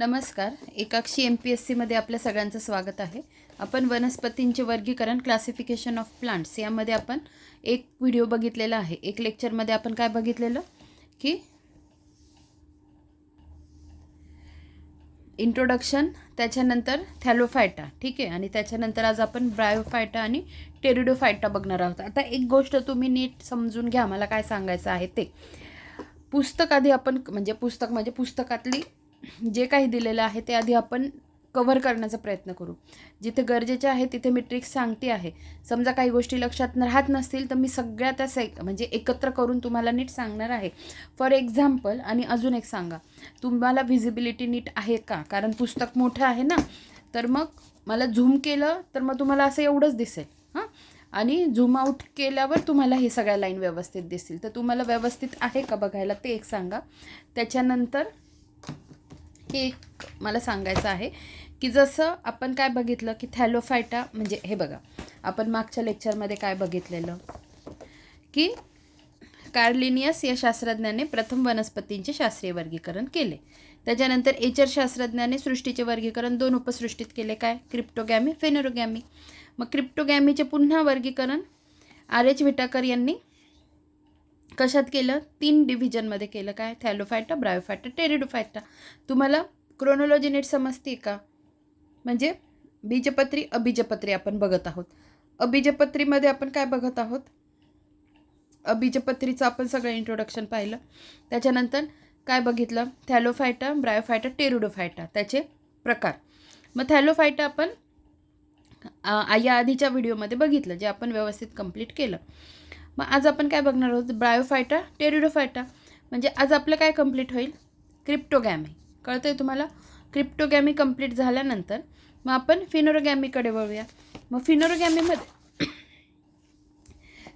नमस्कार. एकाक्षी M P S सीमध्ये आपल्या सगळ्यांचं स्वागत आहे. आपण वनस्पतींचे वर्गीकरण क्लासिफिकेशन ऑफ प्लांट्स यामध्ये आपण एक व्हिडिओ बघितलेला आहे. एक लेक्चरमध्ये आपण काय बघितलेलं? की इंट्रोडक्शन त्याच्यानंतर थॅलोफायटा ठीक आहे? आणि त्याच्यानंतर आज आपण ब्रायोफायटा आणि टेरिडोफायटा बघणार आहोत. आता एक गोष्ट तुम्ही नीट समजून घ्या मला काय सांगायचं आहे ते. पुस्तक आधी आपण म्हणजे पुस्तक म्हणजे पुस्तकातली जे काही दिलेलं आहे ते आधी आपण कव्हर करण्याचा प्रयत्न करू. जिथे गरजेचे आहे तिथे मी ट्रिक्स सांगते आहे. समजा काही गोष्टी लक्षात राहत नसतील तर मी सगळ्या त्या से म्हणजे एकत्र करून तुम्हाला नीट सांगणार आहे. फॉर एक्झाम्पल आणि अजून एक सांगा. तुम्हाला व्हिजिबिलिटी नीट आहे का? कारण पुस्तक मोठं आहे ना? तर मग मला झूम केलं तर मग तुम्हाला असं एवढंच दिसेल. हां? आणि झूम आऊट केल्यावर तुम्हाला हे सगळ्या लाईन व्यवस्थित दिसतील. तर तुम्हाला व्यवस्थित आहे का बघायला ते एक सांगा. त्याच्यानंतर हे एक मला सांगायचं आहे की जसं आपण काय बघितलं की थॅलोफायटा म्हणजे हे बघा आपण मागच्या लेक्चरमध्ये काय बघितलेलं? की कार्लिनियस या शास्त्रज्ञाने प्रथम वनस्पतींचे शास्त्रीय वर्गीकरण केले. त्याच्यानंतर एचर शास्त्रज्ञाने सृष्टीचे वर्गीकरण दोन उपसृष्टीत केले काय? क्रिप्टोगॅमी फेनोरोगॅमी. मग क्रिप्टोगॅमीचे पुन्हा वर्गीकरण आर एच विटाकर यांनी कशात केलं? तीन डिव्हिजनमध्ये केलं. काय? थॅलोफायटा ब्रायोफायटा टेरिडोफायटा तुम्हाला क्रोनॉलॉजी नीट समजते का? म्हणजे बीजपत्री अबीजपत्री आपण बघत आहोत. अबीजपत्रीमध्ये आपण काय बघत आहोत? अबीजपत्रीचं आपण सगळं इंट्रोडक्शन पाहिलं. त्याच्यानंतर काय बघितलं? थॅलोफायटा ब्रायोफायटा टेरुडोफायटा त्याचे प्रकार. मग थॅलोफायटा आपण आ, या आधीच्या व्हिडिओमध्ये बघितलं जे आपण व्यवस्थित कंप्लीट केलं. मग आज आपण काय बघणार आहोत? ब्रायोफायटा टेरिडोफायटा म्हणजे आज आपलं काय कंप्लीट होईल? क्रिप्टोगॅमी कळतं आहे तुम्हाला? क्रिप्टोगॅमी कंप्लीट झाल्यानंतर मग आपण फिनोरोगॅमीकडे वळूया. मग फिनोरोगॅमीमध्ये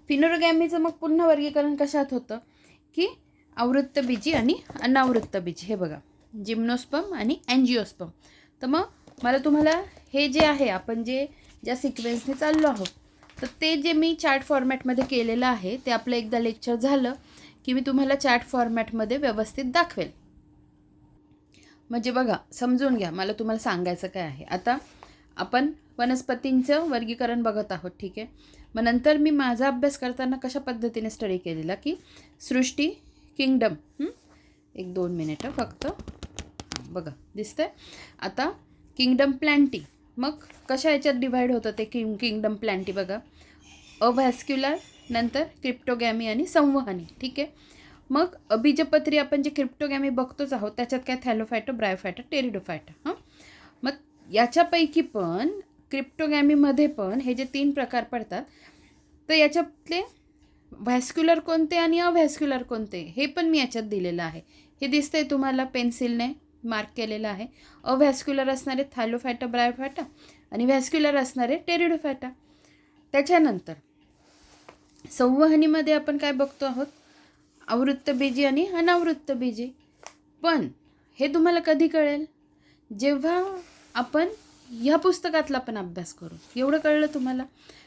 फिनोरोगॅमीचं मग पुन्हा वर्गीकरण कशात होतं? की आवृत्तबीजी आणि अनावृत्तबीजी हे बघा. जिम्नोस्पम आणि अँजिओस्पम तर मग मला तुम्हाला हे जे आहे आपण जे ज्या सिक्वेन्सने चाललो आहोत तर ते जे मी चार्ट फॉर्मॅटमध्ये केलेलं आहे ते आपलं एकदा लेक्चर झालं की मी तुम्हाला चार्ट फॉर्मॅटमध्ये व्यवस्थित दाखवेल. म्हणजे बघा समजून घ्या मला तुम्हाला सांगायचं काय आहे. आता आपण वनस्पतींचं वर्गीकरण बघत आहोत ठीक आहे? मग नंतर मी माझा अभ्यास करताना कशा पद्धतीने स्टडी केलेला की सृष्टी किंगडम एक दोन मिनिटं फक्त. बघा दिसतंय? आता किंगडम प्लॅन्टी मग कशा याच्यात डिवाईड होतं ते किंग किंगडम प्लॅन्टी बघा. अव्हॅस्क्युलर नंतर क्रिप्टोगॅमी आणि संवहनी ठीक आहे? मग बीजपत्री आपण जे क्रिप्टोगॅमी बघतोच आहोत त्याच्यात काय थॅलोफायटो ब्रायोफायटो टेरिडोफायटो हां? मग याच्यापैकी पण क्रिप्टोगॅमीमध्ये पण हे जे तीन प्रकार पडतात तर याच्यातले व्हॅस्क्युलर कोणते आणि अव्हॅस्क्युलर कोणते हे पण मी याच्यात दिलेलं आहे. हे दिसतंय तुम्हाला पेन्सिलने मार्क केलेलं आहे. अव्हॅस्क्युलर असणारे थायलोफॅटा ब्रायोफॅटा आणि व्हॅस्क्युलर असणारे टेरिडोफॅटा. त्याच्यानंतर संवहनीमध्ये आपण काय बघतो आहोत? आवृत्त बीजी आणि अनावृत्त बीजी. पण हे तुम्हाला कधी कळेल? जेव्हा आपण ह्या पुस्तकातला पण अभ्यास करू. एवढं कळलं तुम्हाला?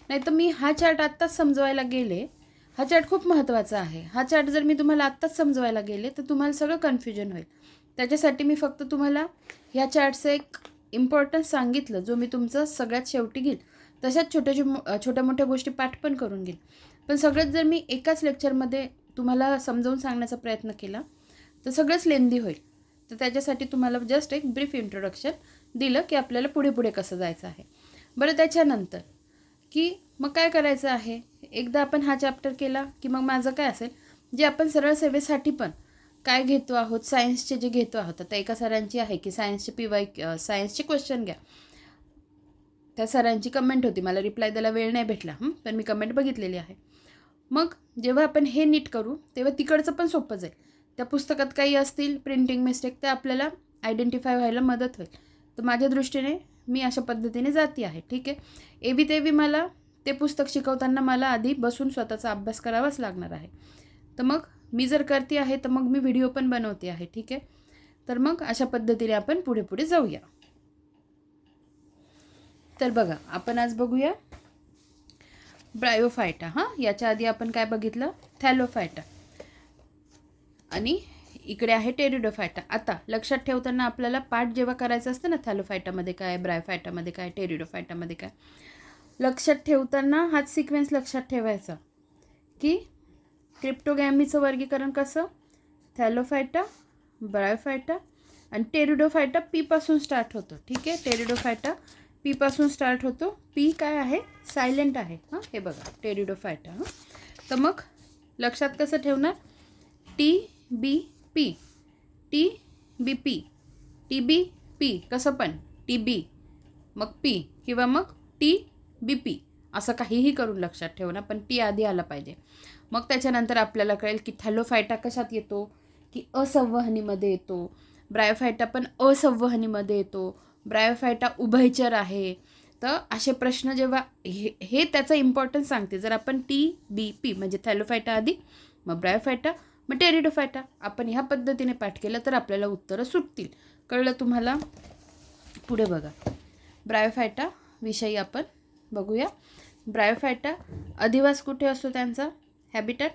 नाही तर मी हा चार्ट आत्ताच समजवायला गेले. हा चार्ट खूप महत्त्वाचा आहे. हा चार्ट जर मी तुम्हाला आत्ताच समजवायला गेले तर तुम्हाला सगळं कन्फ्युजन होईल. त्याच्यासाठी मी फक्त तुम्हाला ह्या चार्टचं एक इम्पॉर्टन्स सांगितलं जो मी तुमचं सगळ्यात शेवटी घेईल. तशाच छोट्या छोट्या मोठ्या गोष्टी पाठ पण करून घेईल. पण सगळंच जर मी एकाच लेक्चरमध्ये तुम्हाला समजावून सांगण्याचा प्रयत्न केला तर सगळंच लेंदी होईल. तर त्याच्यासाठी तुम्हाला जस्ट एक ब्रीफ इंट्रोडक्शन दिलं की आपल्याला पुढे पुढे कसं जायचं आहे. बरं त्याच्यानंतर की मग काय करायचं आहे? एकदा आपण हा चॅप्टर केला की मग माझं काय असेल? जे आपण सरळ सेवेसाठी पण काय घेतो आहोत? सायन्सचे जे घेतो आहोत. आता एका सरांची आहे की सायन्सचे पी वाय सायन्सचे क्वेश्चन घ्या. त्या सरांची कमेंट होती. मला रिप्लाय द्यायला वेळ नाही भेटला. पण मी कमेंट बघितलेली आहे. मग जेव्हा आपण हे नीट करू तेव्हा तिकडचं पण सोपं जाईल. त्या पुस्तकात काही असतील प्रिंटिंग मिस्टेक त्या आपल्याला आयडेंटिफाय व्हायला मदत होईल. तर माझ्या दृष्टीने मी अशा पद्धतीने जाती आहे. ठीक आहे? एवी तेवी मला ते पुस्तक शिकवताना मला आधी बसून स्वतःचा अभ्यास करावाच लागणार आहे. तर मग मी जर करते आहे तर मग मी व्हिडिओ पण बनवते आहे ठीक आहे? तर मग अशा पद्धतीने आपण पुढे पुढे जाऊया. तर बघा आपण आज बघूया ब्रायोफायटा हां? याच्या आधी आपण काय बघितलं? थॅलोफायटा आणि इकडे आहे टेरिडोफायटा आता लक्षात ठेवताना आपल्याला पाठ जेव्हा करायचं असतं ना थॅलोफायटामध्ये काय ब्रायोफायटामध्ये काय टेरिडोफायटामध्ये काय लक्षात ठेवताना हाच सिक्वेन्स लक्षात ठेवायचा. की क्रिप्टोगॅमीचं वर्गीकरण कसं? थॅलोफायटा ब्रायोफायटा आणि टेरिडोफायटा पीपासून स्टार्ट होतो. ठीक आहे? टेरिडोफायटा पीपासून स्टार्ट होतो. पी काय आहे? सायलेंट आहे. हां? हे बघा. टेरिडोफायटा हां? तर मग लक्षात कसं ठेवणार? T B P T B P T B P कसं पण? टी बी मग पी किंवा मग टी बी पी असं काहीही करून लक्षात ठेवणार पण टी आधी आलं पाहिजे. मग त्याच्यानंतर आपल्याला कळेल की थॅलोफायटा कशात येतो? की असंवहनीमध्ये येतो. ब्रायोफायटा पण असंवहनीमध्ये येतो. ब्रायोफायटा उभयचर आहे. तर असे प्रश्न जेव्हा हे हे त्याचं इम्पॉर्टन्स सांगते. जर आपण टी बी पी म्हणजे थॅलोफायटा आधी मग ब्रायोफायटा मग टेरिडोफायटा आपण ह्या पद्धतीने पाठ केलं तर आपल्याला उत्तरं सुटतील. कळलं तुम्हाला? पुढे बघा. ब्रायोफायटा विषयी आपण बघूया. ब्रायोफायटा अधिवास कुठे असतो त्यांचा? हॅबिटॅट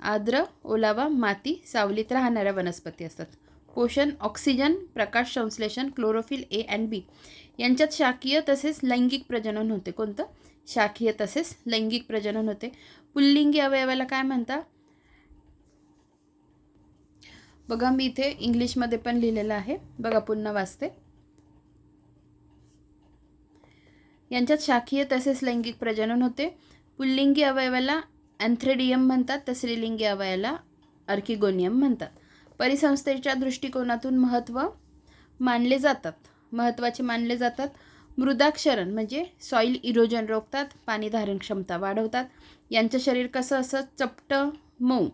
आर्द्र ओलावा माती सावलीत राहणाऱ्या वनस्पती असतात. पोषण ऑक्सिजन प्रकाश संश्लेषण क्लोरोफिल ए अँड बी. यांच्यात शाकीय तसेच लैंगिक प्रजनन होते. कोणतं? शाकीय तसेच लैंगिक प्रजनन होते. पुल्लिंगी अवयवाला काय म्हणता? बघा मी इथे इंग्लिशमध्ये पण लिहिलेलं आहे. बघा पुन्हा वाचते. यांच्यात शाकीय तसेच लैंगिक प्रजनन होते. पुल्लिंगी अवयवाला अँथ्रेडियम म्हणतात तर स्त्रीलिंगी अवयाला अर्किगोनियम म्हणतात. परिसंस्थेच्या दृष्टिकोनातून महत्त्व मानले जातात. महत्त्वाचे मानले जातात. मृदाक्षरण म्हणजे सॉईल इरोजन रोखतात पाणी धारण क्षमता वाढवतात. यांचं शरीर कसं असं चपटं मऊ.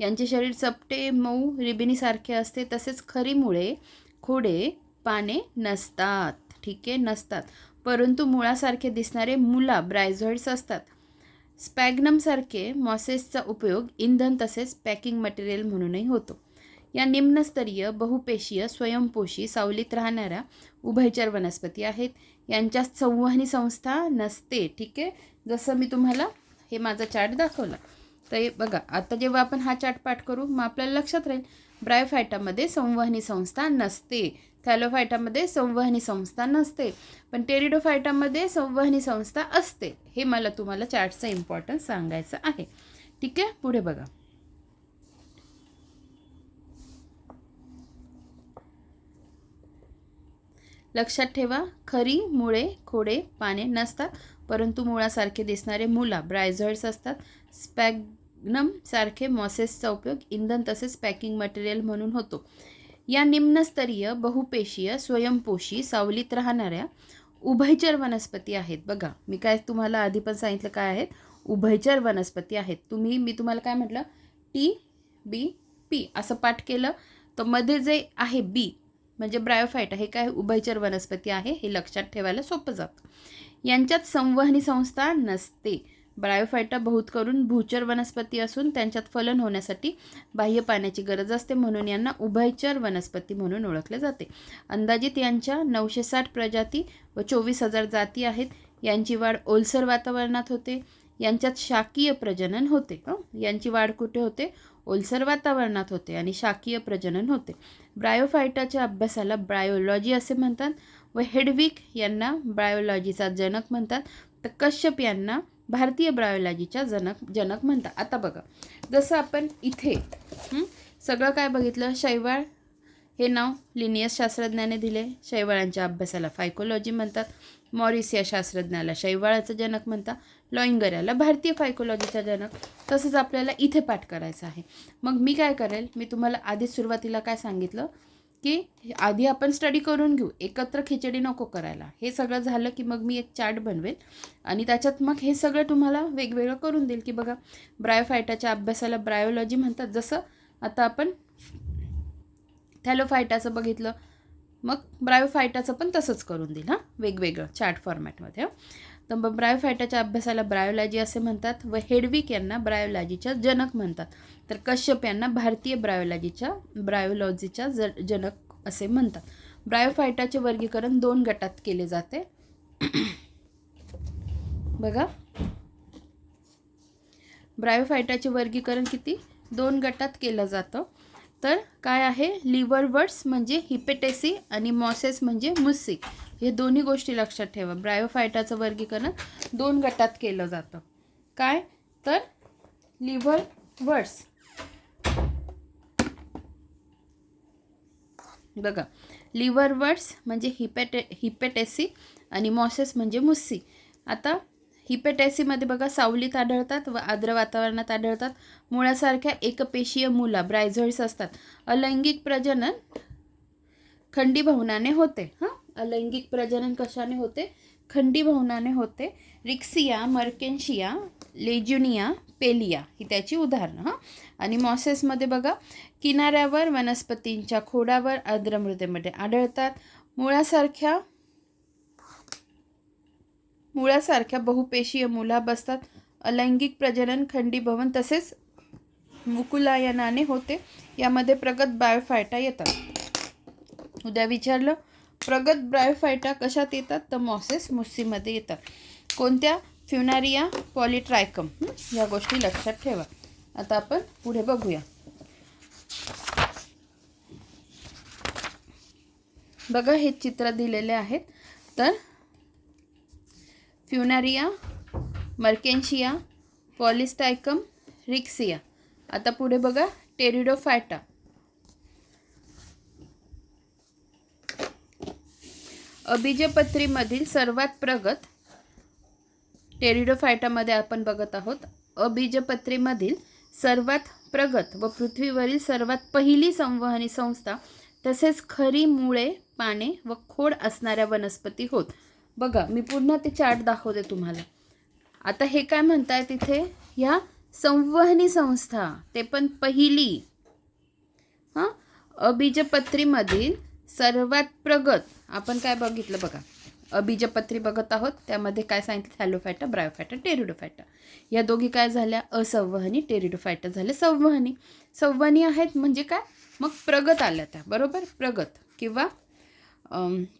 यांचे शरीर चपटे मऊ रिबिनीसारखे असते. तसेच खरीमुळे खोडे पाने नसतात. ठीक आहे नसतात. परंतु मुळासारखे दिसणारे मुला ब्रायझॉइड्स असतात. स्पॅग्नमसारखे मॉसेसचा उपयोग इंधन तसेच पॅकिंग मटेरियल म्हणूनही होतो. या निम्नस्तरीय बहुपेशीय स्वयंपोषी सावलीत राहणाऱ्या उभयचर वनस्पती आहेत. यांच्या संवहनी संस्था नसते ठीक आहे? जसं मी तुम्हाला हे माझा चार्ट दाखवला. तर हे बघा आता जेव्हा आपण हा चार्ट पाठ करू मग आपल्याला लक्षात राहील ब्रायोफायटामध्ये संवहनी संस्था नसते. थॅलोफायटामध्ये संवहनी संस्था नसते पण टेरिडोफायटामध्ये संवहनी संस्था असते हे मला तुम्हाला चार्टचं इम्पॉर्टन्स सांगायचं आहे. ठीक आहे? पुढे बघा. लक्षात ठेवा खरी मुळे खोडे पाने नसतात परंतु मुळासारखे दिसणारे मुला ब्रायझॉइड्स असतात. स्पॅग्नम सारखे मॉसेसचा उपयोग इंधन तसेच पॅकिंग मटेरियल म्हणून होतो. या निम्नस्तरीय बहुपेशीय स्वयंपोषी सावलीत राहणाऱ्या उभयचर वनस्पती आहेत. बघा मी काय तुम्हाला आधी पण सांगितलं काय आहेत? उभयचर वनस्पती आहेत. तुम्ही मी तुम्हाला काय म्हटलं? टी बी पी असं पाठ केलं. तर मध्ये जे आहे बी म्हणजे ब्रायोफाईट हे काय उभयचर वनस्पती आहे हे लक्षात ठेवायला सोपं जातं. यांच्यात संवहनी संस्था नसते. ब्रायोफायटा बहुत करून भूचर वनस्पती असून त्यांच्यात फलन होण्यासाठी बाह्य पाण्याची गरज असते म्हणून यांना उभयचर वनस्पती म्हणून ओळखले जाते. अंदाजित यांच्या नऊशे साठ प्रजाती व चोवीस हजार जाती आहेत. यांची वाढ ओलसर वातावरणात होते. यांच्यात शाकीय प्रजनन होते. यांची वाढ कुठे होते? ओलसर वातावरणात होते आणि शाकीय प्रजनन होते. ब्रायोफायटाच्या अभ्यासाला ब्रायोलॉजी असे म्हणतात व हेडविक यांना ब्रायोलॉजीचा जनक म्हणतात. तर कश्यप यांना भारतीय ब्रायोलॉजीच्या जनक जनक म्हणतात आता बघा जसं आपण इथे सगळं काय बघितलं? शैवाळ हे नाव लिनियस शास्त्रज्ञाने दिले. शैवाळांच्या अभ्यासाला फायकोलॉजी म्हणतात. मॉरिस या शास्त्रज्ञाला शैवाळाचं जनक म्हणतात लॉइंगर याला भारतीय फायकोलॉजीचा जनक. तसंच आपल्याला इथे पाठ करायचं आहे. मग मी काय करेल? मी तुम्हाला आधीच सुरुवातीला काय सांगितलं? की आधी आपण स्टडी करून घेऊ. एकत्र खिचडी नको करायला. हे सगळं झालं की मग मी एक चार्ट बनवेल. आणि त्याच्यात मग हे सगळं तुम्हाला वेगवेगळं करून देईल की बघा ब्रायोफायटाच्या अभ्यासाला ब्रायोलॉजी म्हणतात. जसं आता आपण थॅलोफायटाचं बघितलं मग ब्रायोफायटाचं पण तसंच करून देईल हां. वेगवेगळं चार्ट फॉर्मॅटमध्ये हां. तर मग ब्रायोफायटाच्या अभ्यासाला ब्रायोलॉजी असे म्हणतात व हेडविक यांना ब्रायोलॉजीच्या जनक म्हणतात. तर कश्यप यांना भारतीय ब्रायोलॉजीच्या ब्रायोलॉजीच्या ज जनक असे म्हणतात. ब्रायोफायटाचे वर्गीकरण दोन गटात केले जाते. बघा. ब्रायोफायटाचे वर्गीकरण किती? दोन गटात केलं जातं. तर काय आहे? लिव्हरवर्ड्स म्हणजे हिपेटेसी आणि मॉसेस म्हणजे मुस्सी हे दोन्ही गोष्टी लक्षात ठेवा. ब्रायोफायटाचं वर्गीकरण दोन गटात केलं जातं. काय? तर लिव्हर वर्ड्स बघा लिव्हर वर्ड्स म्हणजे हिपेटे हिपेटेसी आणि मॉसेस म्हणजे मुस्सी आता हिपेटेसीमध्ये बघा सावलीत आढळतात व आर्द्र वातावरणात आढळतात. मुळासारख्या एकपेशीय मुला ब्रायझोइड्स असतात. अलैंगिक प्रजनन खंडीभवनाने होते हां? अलैंगिक प्रजनन कशाने होते? खंडी भवनाने होते. रिक्सिया मर्केन्शिया लेज्युनिया पेलिया ही त्याची उदाहरणं हां. आणि मॉसेसमध्ये बघा किनाऱ्यावर वनस्पतींच्या खोडावर आर्द्रमृदेमध्ये आढळतात. मुळासारख्या मुळासारख्या बहुपेशीय मुला बसतात. अलैंगिक प्रजनन खंडीभवन तसेच मुकुलायनाने होते. यामध्ये प्रगत बायोफायटा येतात. उद्या विचारलं प्रगत ब्रायोफायटा कशात येतात? तर मॉसेस मुस्सीमध्ये येतात. कोणत्या? फ्युनारिया पॉलिट्रायकम. या गोष्टी लक्षात ठेवा. आता आपण पुढे बघूया. बघा हे चित्र दिलेले आहेत. तर फ्युनारिया मर्केन्शिया पॉलिस्टायकम रिक्सिया. आता पुढे बघा टेरिडोफायटा अबीजपत्रीमधील सर्वात प्रगत टेरिडोफायटामध्ये आपण बघत आहोत. अबीजपत्रीमधील सर्वात प्रगत व पृथ्वीवरील सर्वात पहिली संवहनी संस्था तसेच खरी मुळे पाने व खोड असणाऱ्या वनस्पती होत. बघा मी पुन्हा ते चार्ट दाखवते तुम्हाला. आता हे काय म्हणताय तिथे ह्या संवहनी संस्था ते पण पहिली. हां? अबीजपत्रीमधील सर्वात प्रगत आपण काय बघितलं बघा? अबीजपत्री बघत आहोत त्यामध्ये काय सांगितलं? थॅलोफायटा ब्रायोफायटा टेरिडोफायटा या दोघी काय झाल्या? असंवहनी टेरिडोफायटा झाल्या संवहनी. संवहनी आहेत म्हणजे काय? मग प्रगत आल्या त्या बरोबर? प्रगत. किंवा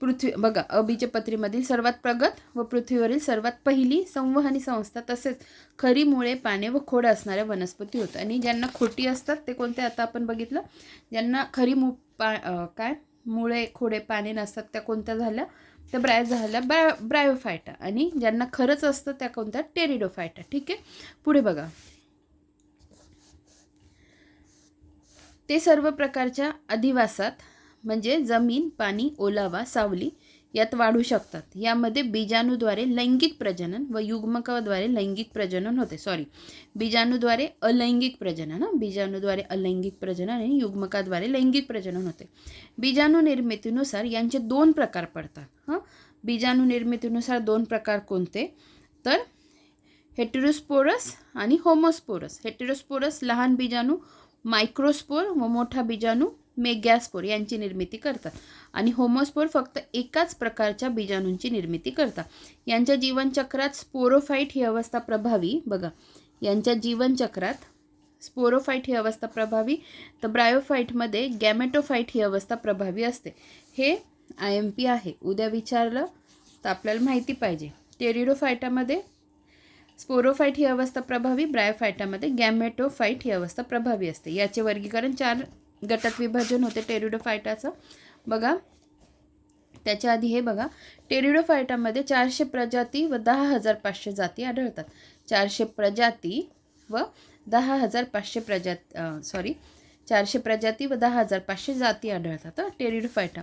पृथ्वी बघा अबीजपत्रीमधील सर्वात प्रगत व पृथ्वीवरील सर्वात पहिली संवहनी संस्था तसेच खरी मुळे पाने व खोड असणाऱ्या वनस्पती होत. आणि ज्यांना खोटी असतात ते कोणते? आता आपण बघितलं. ज्यांना खरी मु पा काय? मुळे खोडे पाने नसतात त्या कोणत्या झाल्या? त्या ब्राय झाल्या ब्राय ब्रायोफायटा. आणि ज्यांना खरंच असतं त्या कोणत्या? टेरिडोफायटा. ठीक आहे? पुढे बघा. ते सर्व प्रकारच्या अधिवासात म्हणजे जमीन पाणी ओलावा सावली यात वाढू शकतात. यामध्ये बीजाणूद्वारे लैंगिक प्रजनन व युग्मकाद्वारे लैंगिक प्रजनन होते. सॉरी बीजाणूद्वारे अलैंगिक प्रजनन हां? बीजाणूद्वारे अलैंगिक प्रजनन आणि युग्मकाद्वारे लैंगिक प्रजनन होते. बीजाणू निर्मितीनुसार यांचे दोन प्रकार पडतात हां? बीजाणू निर्मितीनुसार दोन प्रकार कोणते? तर हेटेरोस्पोरस आणि होमोस्पोरस. हेटेरोस्पोरस लहान बीजाणू मायक्रोस्पोर व मोठा बीजाणू मेगॅस्पोर यांची निर्मिती करतात. आणि होमोस्पोर फक्त एकाच प्रकारच्या बीजाणूंची निर्मिती करतात. यांच्या जीवनचक्रात स्पोरोफाईट ही अवस्था प्रभावी बघा यांच्या जीवनचक्रात स्पोरोफाईट ही अवस्था प्रभावी तर ब्रायोफाईटमध्ये गॅमेटोफाईट ही अवस्था प्रभावी असते. हे आय एम पी आहे. उद्या विचारलं तर आपल्याला माहिती पाहिजे. टेरिडोफायटामध्ये स्पोरोफाईट ही अवस्था प्रभावी ब्रायोफायटामध्ये गॅमेटोफाईट ही अवस्था प्रभावी असते. याचे वर्गीकरण चार गटात विभाजन होते टेरिडोफायटाचं. बघा. त्याच्या आधी हे बघा. टेरिडोफायटामध्ये चारशे प्रजाती व दहा हजार पाचशे जाती आढळतात. चारशे प्रजाती व दहा हजार पाचशे प्रजात सॉरी चारशे प्रजाती व दहा हजार पाचशे जाती आढळतात टेरिडोफायटा.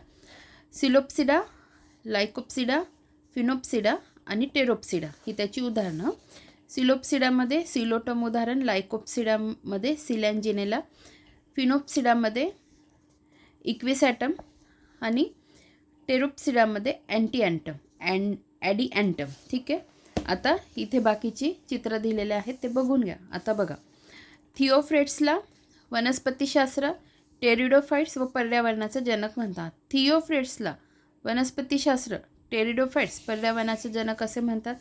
सिलोप्सिडा लायकोप्सिडा फिनोप्सिडा आणि टेरोप्सिडा ही त्याची उदाहरणं सिलोप्सिडामध्ये सिलोटम उदाहरण लायकोप्सिडामध्ये सिलॅन्जिनेला फिनोप्सिडामध्ये इक्विसॅटम आणि टेरोप्सिडामध्ये अँटी अँटम अँड ॲडी अँटम ठीक आहे? आता इथे बाकीची चित्र दिलेले आहेत ते बघून घ्या. आता बघा. थिओफ्रेट्सला वनस्पतीशास्त्र टेरिडोफाईट्स व पर्यावरणाचं जनक म्हणतात. थिओफ्रेट्सला वनस्पतीशास्त्र टेरिडोफाईट्स पर्यावरणाचे जनक असे म्हणतात.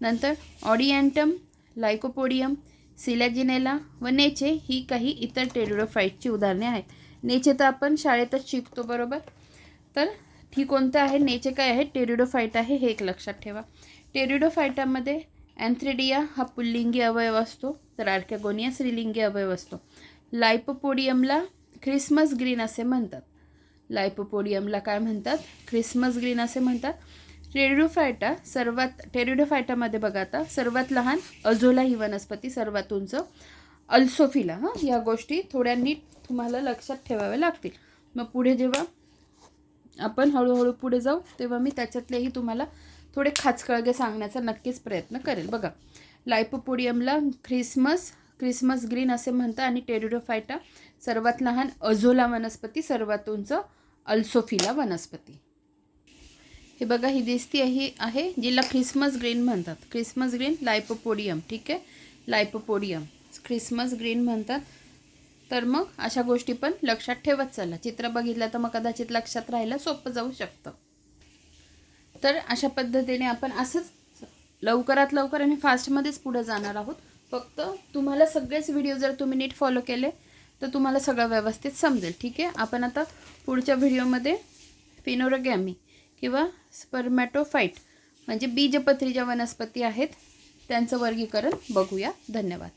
नंतर ऑडियँटम लायकोपोडियम सिलॅजिनेला व नेचे ही काही इतर टेरिडोफाईटची उदाहरणे आहेत. नेचे तर आपण शाळेतच शिकतो बरोबर? तर ही कोणतं आहे? नेचे काय आहे? टेरिडोफाईट आहे हे एक लक्षात ठेवा. टेरिडोफायटामध्ये अँथ्रेडिया हा पुल्लिंगी अवयव असतो तर आर्कॅगोनिया स्त्रीलिंगी अवयव असतो. लायपोपोडियमला ख्रिसमस ग्रीन असे म्हणतात. लायपोपोडियमला काय म्हणतात? ख्रिसमस ग्रीन असे म्हणतात. टेरिडोफायटा सर्वात टेरिडोफायटामध्ये बघा आता सर्वात लहान अझोला ही वनस्पती सर्वात उंच. अल्सोफिला हां या गोष्टी थोड्या नीट तुम्हाला लक्षात ठेवाव्या लागतील. मग पुढे जेव्हा आपण हळूहळू पुढे जाऊ तेव्हा मी त्याच्यातलेही तुम्हाला थोडे खाचकळगे सांगण्याचा नक्कीच प्रयत्न करेल. बघा लायपोपोडियमला ख्रिसमस क्रिसमस ग्रीन असे म्हणतात आणि टेरिडोफायटा सर्वात लहान अझोला वनस्पती सर्वात उंच अल्सोफिला वनस्पती. हे बघा ही दिसती ही आहे जिला ख्रिसमस ग्रीन म्हणतात. ख्रिसमस ग्रीन लायपोपोडियम ठीक आहे? लायपोपोडियम ख्रिसमस ग्रीन म्हणतात. तर मग अशा गोष्टी पण लक्षात ठेवत चला. चित्र बघितलं तर मग कदाचित लक्षात राहायला सोपं जाऊ शकतं. तर अशा पद्धतीने आपण असंच लवकरात लवकर आणि फास्टमध्येच पुढे जाणार आहोत. फक्त तुम्हाला सगळेच व्हिडिओ जर तुम्ही नीट फॉलो केले तर तुम्हाला सगळं व्यवस्थित समजेल. ठीक आहे? आपण आता पुढच्या व्हिडिओमध्ये फिनोरोगॅमी किंवा स्पर्मॅटोफाईट म्हणजे बीजपत्री ज्या वनस्पती आहेत त्यांचं वर्गीकरण बघूया. धन्यवाद.